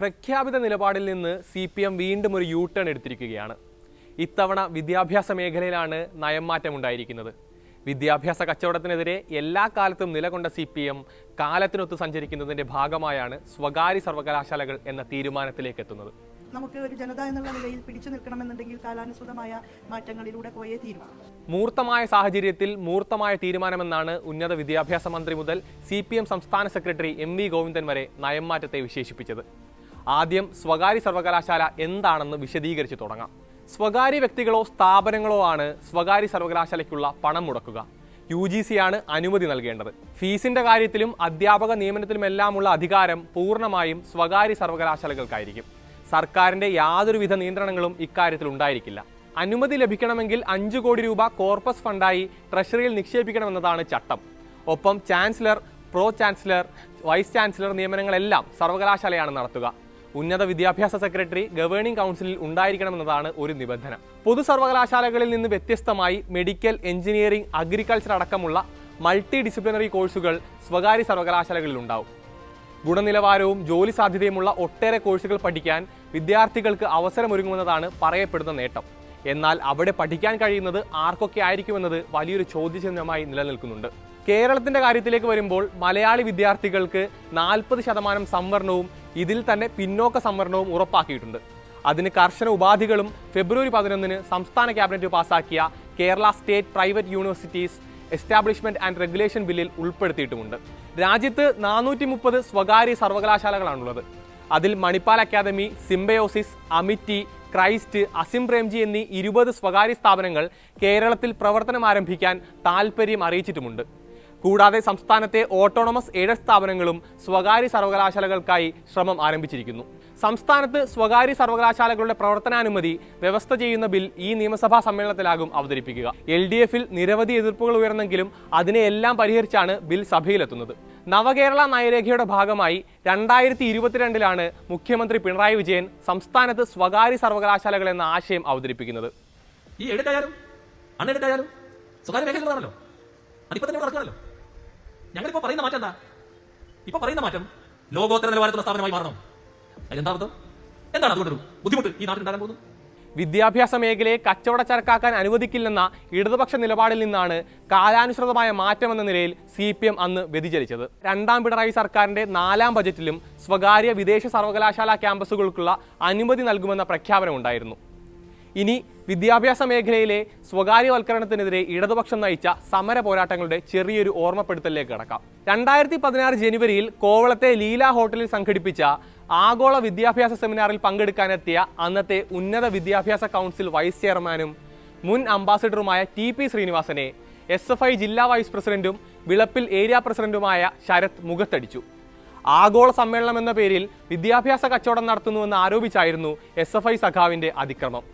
പ്രഖ്യാപിത നിലപാടിൽ നിന്ന് സി പി എം വീണ്ടും ഒരു യൂ ടേൺ എടുത്തിരിക്കുകയാണ്. ഇത്തവണ വിദ്യാഭ്യാസ മേഖലയിലാണ് നയംമാറ്റം ഉണ്ടായിരിക്കുന്നത് വിദ്യാഭ്യാസ കച്ചവടത്തിനെതിരെ എല്ലാ കാലത്തും നിലകൊണ്ട സി പി എം കാലത്തിനൊത്ത് സഞ്ചരിക്കുന്നതിന്റെ ഭാഗമായാണ് സ്വകാര്യ സർവകലാശാലകൾ എന്ന തീരുമാനത്തിലേക്ക് എത്തുന്നത് നമുക്ക് ഒരു ജനത എന്നുള്ള നിലയിൽ പിടിച്ചു നിൽക്കണമെന്നുണ്ടെങ്കിൽ കാലാനുസൃതമായ മാറ്റങ്ങളിലൂടെ പോയേ തീരും മൂർത്തമായ സാഹചര്യത്തിൽ മൂർത്തമായ തീരുമാനമെന്നാണ് ഉന്നത വിദ്യാഭ്യാസ മന്ത്രി മുതൽ സി പി എം സംസ്ഥാന സെക്രട്ടറി എം വി ഗോവിന്ദൻ വരെ നയംമാറ്റത്തെ വിശേഷിപ്പിച്ചത്. ആദ്യം സ്വകാര്യ സർവകലാശാല എന്താണെന്ന് വിശദീകരിച്ച് തുടങ്ങാം. സ്വകാര്യ വ്യക്തികളോ സ്ഥാപനങ്ങളോ ആണ് സ്വകാര്യ സർവകലാശാലയ്ക്കുള്ള പണം മുടക്കുക. യു ജി സി ആണ് അനുമതി നൽകേണ്ടത്. ഫീസിന്റെ കാര്യത്തിലും അധ്യാപക നിയമനത്തിലുമെല്ലാമുള്ള അധികാരം പൂർണമായും സ്വകാര്യ സർവകലാശാലകൾക്കായിരിക്കും. സർക്കാരിന്റെ യാതൊരുവിധ നിയന്ത്രണങ്ങളും ഇക്കാര്യത്തിൽ ഉണ്ടായിരിക്കില്ല. അനുമതി ലഭിക്കണമെങ്കിൽ അഞ്ചു കോടി രൂപ കോർപ്പസ് ഫണ്ടായി ട്രഷറിയിൽ നിക്ഷേപിക്കണമെന്നതാണ് ചട്ടം. ഒപ്പം chancellor pro chancellor vice chancellor നിയമനങ്ങളെല്ലാം സർവകലാശാലയാണ് നടത്തുക. ഉന്നത വിദ്യാഭ്യാസ സെക്രട്ടറി ഗവേണിംഗ് കൗൺസിലിൽ ഉണ്ടായിരിക്കണമെന്നതാണ് ഒരു നിബന്ധന. പൊതു സർവകലാശാലകളിൽ നിന്ന് വ്യത്യസ്തമായി മെഡിക്കൽ എഞ്ചിനീയറിംഗ് അഗ്രികൾച്ചർ അടക്കമുള്ള മൾട്ടി ഡിസിപ്ലിനറി കോഴ്സുകൾ സ്വകാര്യ സർവകലാശാലകളിൽ ഉണ്ടാവും. ഗുണനിലവാരവും ജോലി സാധ്യതയുമുള്ള ഒട്ടേറെ കോഴ്സുകൾ പഠിക്കാൻ വിദ്യാർത്ഥികൾക്ക് അവസരമൊരുങ്ങുമെന്നതാണ് പറയപ്പെടുന്ന നേട്ടം. എന്നാൽ അവിടെ പഠിക്കാൻ കഴിയുന്നത് ആർക്കൊക്കെ ആയിരിക്കുമെന്നത് വലിയൊരു ചോദ്യചിഹ്നമായി നിലനിൽക്കുന്നുണ്ട്. കേരളത്തിന്റെ കാര്യത്തിലേക്ക് വരുമ്പോൾ മലയാളി വിദ്യാർത്ഥികൾക്ക് നാൽപ്പത് ശതമാനം സംവരണവും ഇതിൽ തന്നെ പിന്നോക്ക സംവരണവും ഉറപ്പാക്കിയിട്ടുണ്ട്. അതിന് കർശന ഉപാധികളും ഫെബ്രുവരി പതിനൊന്നിന് സംസ്ഥാന ക്യാബിനറ്റ് പാസാക്കിയ Kerala state private universities establishment and regulation ബില്ലിൽ ഉൾപ്പെടുത്തിയിട്ടുമുണ്ട്. രാജ്യത്ത് നാനൂറ്റി മുപ്പത് സ്വകാര്യ സർവകലാശാലകളാണുള്ളത്. അതിൽ Manipal academy Symbiosis Amity Christ Azim Premji എന്നീ ഇരുപത് സ്വകാര്യ സ്ഥാപനങ്ങൾ കേരളത്തിൽ പ്രവർത്തനം ആരംഭിക്കാൻ താൽപ്പര്യം അറിയിച്ചിട്ടുമുണ്ട്. കൂടാതെ സംസ്ഥാനത്തെ ഓട്ടോണമസ് എയ്ഡഡ് സ്ഥാപനങ്ങളും സ്വകാര്യ സർവകലാശാലകൾക്കായി ശ്രമം ആരംഭിച്ചിരിക്കുന്നു. സംസ്ഥാനത്ത് സ്വകാര്യ സർവകലാശാലകളുടെ പ്രവർത്തനാനുമതി വ്യവസ്ഥ ചെയ്യുന്ന ബിൽ ഈ നിയമസഭാ സമ്മേളനത്തിലാകും അവതരിപ്പിക്കുക. എൽ ഡി എഫിൽ നിരവധി എതിർപ്പുകൾ ഉയർന്നെങ്കിലും അതിനെയെല്ലാം പരിഹരിച്ചാണ് ബിൽ സഭയിലെത്തുന്നത്. നവകേരള നയരേഖയുടെ ഭാഗമായി രണ്ടായിരത്തി ഇരുപത്തിരണ്ടിലാണ് മുഖ്യമന്ത്രി പിണറായി വിജയൻ സംസ്ഥാനത്ത് സ്വകാര്യ സർവകലാശാലകൾ എന്ന ആശയം അവതരിപ്പിക്കുന്നത്. ഈ എഡിറ്റ് ആയാലും അൺഎഡിറ്റ് ആയാലും സ്വകാര്യ മേഖലകളാണല്ലോ അതിപ്പോ തന്നെ ഞങ്ങളിപ്പോ പറയുന്ന മാറ്റം എന്താ? ഇപ്പൊ പറയുന്ന മാറ്റം ലോകോത്തര നിലവാരത്തിലുള്ള സ്ഥാപനമായി മാറണം. അതിനെന്താ എന്താണ് അതുകൊണ്ടൊരു ബുദ്ധിമുട്ട് ഈ നാട്ടിൽ ഉണ്ടാകാൻ പോകുന്നത്? വിദ്യാഭ്യാസ മേഖലയെ കച്ചവട ചരക്കാക്കാൻ അനുവദിക്കില്ലെന്ന ഇടതുപക്ഷ നിലപാടിൽ നിന്നാണ് കാലാനുസൃതമായ മാറ്റമെന്ന നിലയിൽ സി പി എം അന്ന് വ്യതിചലിച്ചത്. രണ്ടാം പിണറായി സർക്കാരിന്റെ നാലാം ബജറ്റിലും സ്വകാര്യ വിദേശ സർവകലാശാല ക്യാമ്പസുകൾക്കുള്ള അനുമതി നൽകുമെന്ന പ്രഖ്യാപനമുണ്ടായിരുന്നു. ഇനി വിദ്യാഭ്യാസ മേഖലയിലെ സ്വകാര്യവൽക്കരണത്തിനെതിരെ ഇടതുപക്ഷം നയിച്ച സമര പോരാട്ടങ്ങളുടെ ചെറിയൊരു ഓർമ്മപ്പെടുത്തലിലേക്ക് കടക്കാം. രണ്ടായിരത്തി പതിനാറ് ജനുവരിയിൽ കോവളത്തെ ലീല ഹോട്ടലിൽ സംഘടിപ്പിച്ച ആഗോള വിദ്യാഭ്യാസ സെമിനാറിൽ പങ്കെടുക്കാനെത്തിയ അന്നത്തെ ഉന്നത വിദ്യാഭ്യാസ കൗൺസിൽ വൈസ് ചെയർമാനും മുൻ അംബാസിഡറുമായ ടി പി ശ്രീനിവാസനെ എസ് എഫ് ഐ ജില്ലാ വൈസ് പ്രസിഡന്റും വിളപ്പിൽ ഏരിയ പ്രസിഡന്റുമായ ശരത് മുഖത്തടിച്ചു. ആഗോള സമ്മേളനം എന്ന പേരിൽ വിദ്യാഭ്യാസ കച്ചവടം നടത്തുന്നുവെന്ന് ആരോപിച്ചായിരുന്നു എസ് എഫ് ഐ സഖാവിന്റെ അതിക്രമം.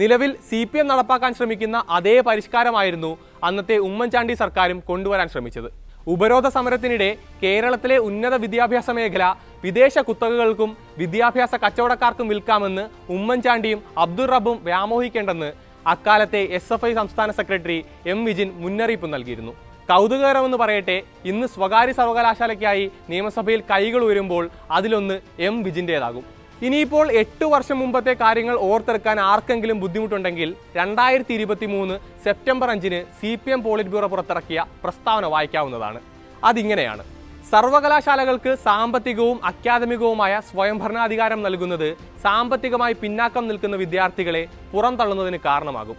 നിലവിൽ സി പി എം നടപ്പാക്കാൻ ശ്രമിക്കുന്ന അതേ പരിഷ്കാരമായിരുന്നു അന്നത്തെ ഉമ്മൻചാണ്ടി സർക്കാരും കൊണ്ടുവരാൻ ശ്രമിച്ചത്. ഉപരോധ സമരത്തിനിടെ കേരളത്തിലെ ഉന്നത വിദ്യാഭ്യാസ മേഖല വിദേശ കുത്തകകൾക്കും വിദ്യാഭ്യാസ കച്ചവടക്കാർക്കും വിൽക്കാമെന്ന് ഉമ്മൻചാണ്ടിയും അബ്ദുൾ റബ്ബും വ്യാമോഹിക്കേണ്ടെന്ന് അക്കാലത്തെ എസ് എഫ് ഐ സംസ്ഥാന സെക്രട്ടറി എം വിജിൻ മുന്നറിയിപ്പ് നൽകിയിരുന്നു. കൗതുകകരമെന്ന് പറയട്ടെ ഇന്ന് സ്വകാര്യ സർവകലാശാലയ്ക്കായി നിയമസഭയിൽ കൈകൾ ഉയരുമ്പോൾ അതിലൊന്ന് എം വിജിന്റേതാകും ഇനിയിപ്പോൾ എട്ട് വർഷം മുമ്പത്തെ കാര്യങ്ങൾ ഓർത്തെടുക്കാൻ ആർക്കെങ്കിലും ബുദ്ധിമുട്ടുണ്ടെങ്കിൽ രണ്ടായിരത്തി ഇരുപത്തി മൂന്ന് സെപ്റ്റംബർ അഞ്ചിന് C P M polit bureau പുറത്തിറക്കിയ പ്രസ്താവന വായിക്കാവുന്നതാണ്. അതിങ്ങനെയാണ്. സർവകലാശാലകൾക്ക് സാമ്പത്തികവും അക്കാദമികവുമായ സ്വയംഭരണാധികാരം നൽകുന്നത് സാമ്പത്തികമായി പിന്നാക്കം നിൽക്കുന്ന വിദ്യാർത്ഥികളെ പുറന്തള്ളുന്നതിന് കാരണമാകും.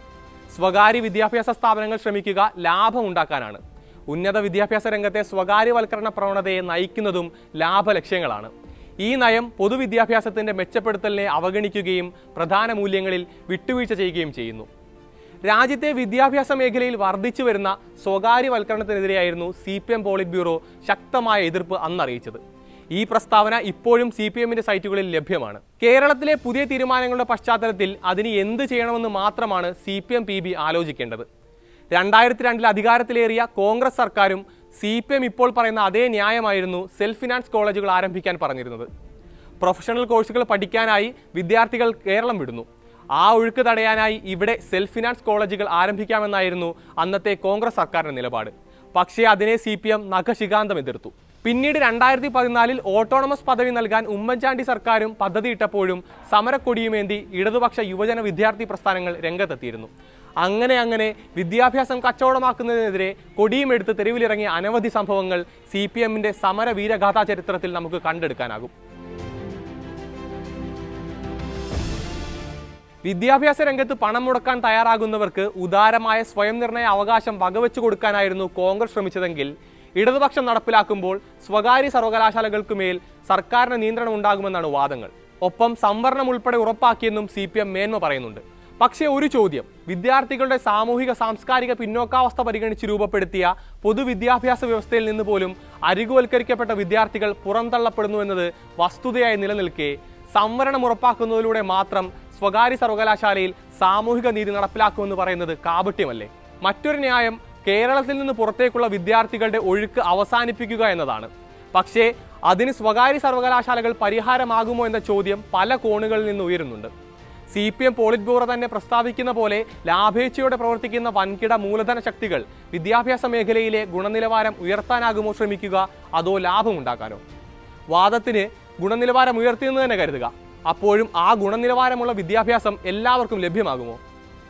സ്വകാര്യ വിദ്യാഭ്യാസ സ്ഥാപനങ്ങൾ ശ്രമിക്കുക ലാഭം ഉണ്ടാക്കാനാണ് ഉന്നത വിദ്യാഭ്യാസ രംഗത്തെ സ്വകാര്യവൽക്കരണ പ്രവണതയെ നയിക്കുന്നതും ലാഭലക്ഷ്യങ്ങളാണ്. ഈ നയം പൊതുവിദ്യാഭ്യാസത്തിന്റെ മെച്ചപ്പെടുത്തലിനെ അവഗണിക്കുകയും പ്രധാന മൂല്യങ്ങളിൽ വിട്ടുവീഴ്ച ചെയ്യുകയും ചെയ്യുന്നു. രാജ്യത്തെ വിദ്യാഭ്യാസ മേഖലയിൽ വർദ്ധിച്ചു വരുന്ന സ്വകാര്യവൽക്കരണത്തിനെതിരെയായിരുന്നു C P M polit bureau ശക്തമായ എതിർപ്പ് അന്നറിയിച്ചത്. ഈ പ്രസ്താവന ഇപ്പോഴും സി പി എമ്മിന്റെ സൈറ്റുകളിൽ ലഭ്യമാണ്. കേരളത്തിലെ പുതിയ തീരുമാനങ്ങളുടെ പശ്ചാത്തലത്തിൽ അതിന് എന്ത് ചെയ്യണമെന്ന് മാത്രമാണ് C P M P B ആലോചിക്കേണ്ടത്. രണ്ടായിരത്തി രണ്ടിൽ അധികാരത്തിലേറിയ കോൺഗ്രസ് സർക്കാരും സി പി എം ഇപ്പോൾ പറയുന്ന അതേ ന്യായമായിരുന്നു സെൽഫ് ഫിനാൻസ് കോളേജുകൾ ആരംഭിക്കാൻ പറഞ്ഞിരുന്നത്. പ്രൊഫഷണൽ കോഴ്സുകൾ പഠിക്കാനായി വിദ്യാർത്ഥികൾ കേരളം വിടുന്നു. ആ ഒഴുക്ക് തടയാനായി ഇവിടെ സെൽഫ് ഫിനാൻസ് കോളേജുകൾ ആരംഭിക്കാമെന്നായിരുന്നു അന്നത്തെ കോൺഗ്രസ് സർക്കാരിന്റെ നിലപാട്. പക്ഷേ അതിനെ സി പി എം നഖശികാന്തം എതിർത്തു. പിന്നീട് രണ്ടായിരത്തി പതിനാലിൽ ഓട്ടോണമസ് പദവി നൽകാൻ ഉമ്മൻചാണ്ടി സർക്കാരും പദ്ധതിയിട്ടപ്പോഴും സമരക്കൊടിയുമേന്തി ഇടതുപക്ഷ യുവജന വിദ്യാർത്ഥി പ്രസ്ഥാനങ്ങൾ രംഗത്തെത്തിയിരുന്നു. അങ്ങനെ അങ്ങനെ വിദ്യാഭ്യാസം കച്ചവടമാക്കുന്നതിനെതിരെ കൊടിയും എടുത്ത് തെരുവിലിറങ്ങിയ അനവധി സംഭവങ്ങൾ സി പി വീരഗാഥാ ചരിത്രത്തിൽ നമുക്ക് കണ്ടെടുക്കാനാകും. വിദ്യാഭ്യാസ രംഗത്ത് പണം മുടക്കാൻ തയ്യാറാകുന്നവർക്ക് ഉദാരമായ സ്വയം നിർണയ അവകാശം വകവെച്ചു കൊടുക്കാനായിരുന്നു കോൺഗ്രസ് ശ്രമിച്ചതെങ്കിൽ ഇടതുപക്ഷം നടപ്പിലാക്കുമ്പോൾ സ്വകാര്യ സർവകലാശാലകൾക്കുമേൽ സർക്കാരിന് നിയന്ത്രണം ഉണ്ടാകുമെന്നാണ് വാദങ്ങൾ. ഒപ്പം സംവരണം ഉൾപ്പെടെ ഉറപ്പാക്കിയെന്നും സി പി എം മേന്മ പറയുന്നുണ്ട്. പക്ഷേ ഒരു ചോദ്യം. വിദ്യാർത്ഥികളുടെ സാമൂഹിക സാംസ്കാരിക പിന്നോക്കാവസ്ഥ പരിഗണിച്ച് രൂപപ്പെടുത്തിയ പൊതുവിദ്യാഭ്യാസ വ്യവസ്ഥയിൽ നിന്ന് പോലും അരികുവൽക്കരിക്കപ്പെട്ട വിദ്യാർത്ഥികൾ പുറന്തള്ളപ്പെടുന്നു എന്നത് വസ്തുതയായി നിലനിൽക്കെ. സംവരണം ഉറപ്പാക്കുന്നതിലൂടെ മാത്രം സ്വകാര്യ സർവകലാശാലയിൽ സാമൂഹിക നീതി നടപ്പിലാക്കുമെന്ന് പറയുന്നത് കാപട്യമല്ലേ? മറ്റൊരു ന്യായം കേരളത്തിൽ നിന്ന് പുറത്തേക്കുള്ള വിദ്യാർത്ഥികളുടെ ഒഴുക്ക് അവസാനിപ്പിക്കുക എന്നതാണ്. പക്ഷേ അതിന് സ്വകാര്യ സർവകലാശാലകൾ പരിഹാരമാകുമോ എന്ന ചോദ്യം പല കോണുകളിൽ നിന്ന് ഉയരുന്നുണ്ട്. C P M polit bureau തന്നെ പ്രസ്താവിക്കുന്ന പോലെ ലാഭേച്ഛയോടെ പ്രവർത്തിക്കുന്ന വൻകിട മൂലധന ശക്തികൾ വിദ്യാഭ്യാസ മേഖലയിലെ ഗുണനിലവാരം ഉയർത്താനാകുമോ ശ്രമിക്കുക? അതോ ലാഭമുണ്ടാക്കാനോ വാദത്തിന് ഗുണനിലവാരം ഉയർത്തിയെന്ന് തന്നെ കരുതുക. അപ്പോഴും ആ ഗുണനിലവാരമുള്ള വിദ്യാഭ്യാസം എല്ലാവർക്കും ലഭ്യമാകുമോ?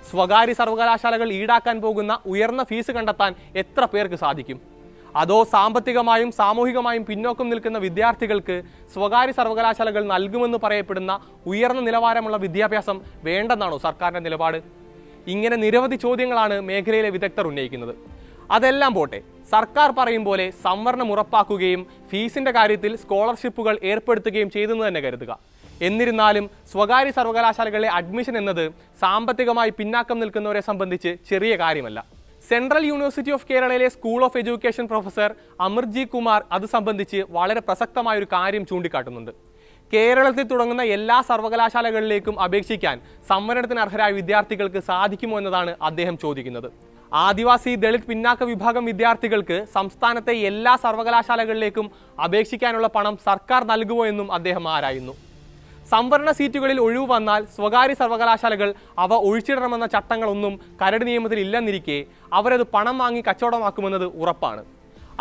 സ്വകാര്യ സർവകലാശാലകൾ ഈടാക്കാൻ പോകുന്ന ഉയർന്ന ഫീസ് കണ്ടെത്താൻ എത്ര പേർക്ക് സാധിക്കും? അതോ സാമ്പത്തികമായും സാമൂഹികമായും പിന്നോക്കം നിൽക്കുന്ന വിദ്യാർത്ഥികൾക്ക് സ്വകാര്യ സർവകലാശാലകൾ നൽകുമെന്ന് പറയപ്പെടുന്ന ഉയർന്ന നിലവാരമുള്ള വിദ്യാഭ്യാസം വേണ്ടെന്നാണോ സർക്കാരിന്റെ നിലപാട്? ഇങ്ങനെ നിരവധി ചോദ്യങ്ങളാണ് മേഖലയിലെ വിദഗ്ധർ ഉന്നയിക്കുന്നത്. അതെല്ലാം പോട്ടെ സർക്കാർ പറയും പോലെ സംവരണം ഉറപ്പാക്കുകയും ഫീസിന്റെ കാര്യത്തിൽ സ്കോളർഷിപ്പുകൾ ഏർപ്പെടുത്തുകയും ചെയ്തെന്ന് തന്നെ കരുതുക. എന്നിരുന്നാലും സ്വകാര്യ സർവകലാശാലകളിലെ അഡ്മിഷൻ എന്നത് സാമ്പത്തികമായി പിന്നാക്കം നിൽക്കുന്നവരെ സംബന്ധിച്ച് ചെറിയ കാര്യമല്ല. Central university of കേരളയിലെ school of education professor Amarji Kumar അത് സംബന്ധിച്ച് വളരെ പ്രസക്തമായ ഒരു കാര്യം ചൂണ്ടിക്കാട്ടുന്നുണ്ട്. കേരളത്തിൽ തുടങ്ങുന്ന എല്ലാ സർവകലാശാലകളിലേക്കും അപേക്ഷിക്കാൻ സംവരണത്തിന് അർഹരായ വിദ്യാർത്ഥികൾക്ക് സാധിക്കുമോ എന്നതാണ് അദ്ദേഹം ചോദിക്കുന്നത്. ആദിവാസി ദളിത് പിന്നാക്ക വിഭാഗം വിദ്യാർത്ഥികൾക്ക് സംസ്ഥാനത്തെ എല്ലാ സർവകലാശാലകളിലേക്കും അപേക്ഷിക്കാനുള്ള പണം സർക്കാർ നൽകുമോ എന്നും അദ്ദേഹം ആരായുന്നു. സംവരണ സീറ്റുകളിൽ ഒഴിവ് വന്നാൽ സ്വകാര്യ സർവകലാശാലകൾ അവ ഒഴിച്ചിടണമെന്ന ചട്ടങ്ങളൊന്നും കരട് നിയമത്തിൽ ഇല്ലെന്നിരിക്കെ അവരത് പണം വാങ്ങി കച്ചവടമാക്കുമെന്നത് ഉറപ്പാണ്.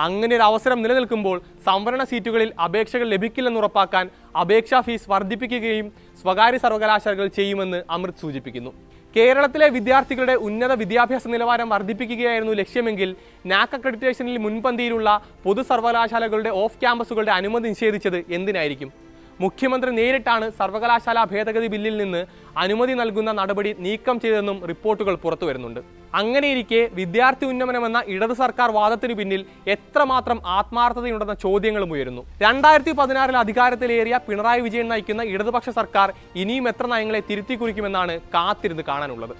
അങ്ങനെ ഒരു അവസരം നിലനിൽക്കുമ്പോൾ സംവരണ സീറ്റുകളിൽ അപേക്ഷകൾ ലഭിക്കില്ലെന്ന് ഉറപ്പാക്കാൻ അപേക്ഷാ ഫീസ് വർദ്ധിപ്പിക്കുകയും സ്വകാര്യ സർവകലാശാലകൾ ചെയ്യുമെന്ന് അമൃത് സൂചിപ്പിക്കുന്നു. കേരളത്തിലെ വിദ്യാർത്ഥികളുടെ ഉന്നത വിദ്യാഭ്യാസ നിലവാരം വർദ്ധിപ്പിക്കുകയായിരുന്നു ലക്ഷ്യമെങ്കിൽ നാക് അക്രഡിറ്റേഷനിൽ മുൻപന്തിയിലുള്ള പൊതു സർവകലാശാലകളുടെ ഓഫ് ക്യാമ്പസുകളുടെ അനുമതി നിഷേധിച്ചത് എന്തിനായിരിക്കും? മുഖ്യമന്ത്രി നേരിട്ടാണ് സർവകലാശാല ഭേദഗതി ബില്ലിൽ നിന്ന് അനുമതി നൽകുന്ന നടപടി നീക്കം ചെയ്തെന്നും റിപ്പോർട്ടുകൾ പുറത്തു വരുന്നുണ്ട്. അങ്ങനെയിരിക്കെ വിദ്യാർത്ഥി ഉന്നമനമെന്ന ഇടത് സർക്കാർ വാദത്തിന് പിന്നിൽ എത്രമാത്രം ആത്മാർത്ഥതയുണ്ടെന്ന ചോദ്യങ്ങളും ഉയരുന്നു. രണ്ടായിരത്തി പതിനാറിൽ അധികാരത്തിലേറിയ പിണറായി വിജയൻ നയിക്കുന്ന ഇടതുപക്ഷ സർക്കാർ ഇനിയും എത്ര നയങ്ങളെ തിരുത്തി കുറിക്കുമെന്നാണ് കാത്തിരുന്ന് കാണാനുള്ളത്.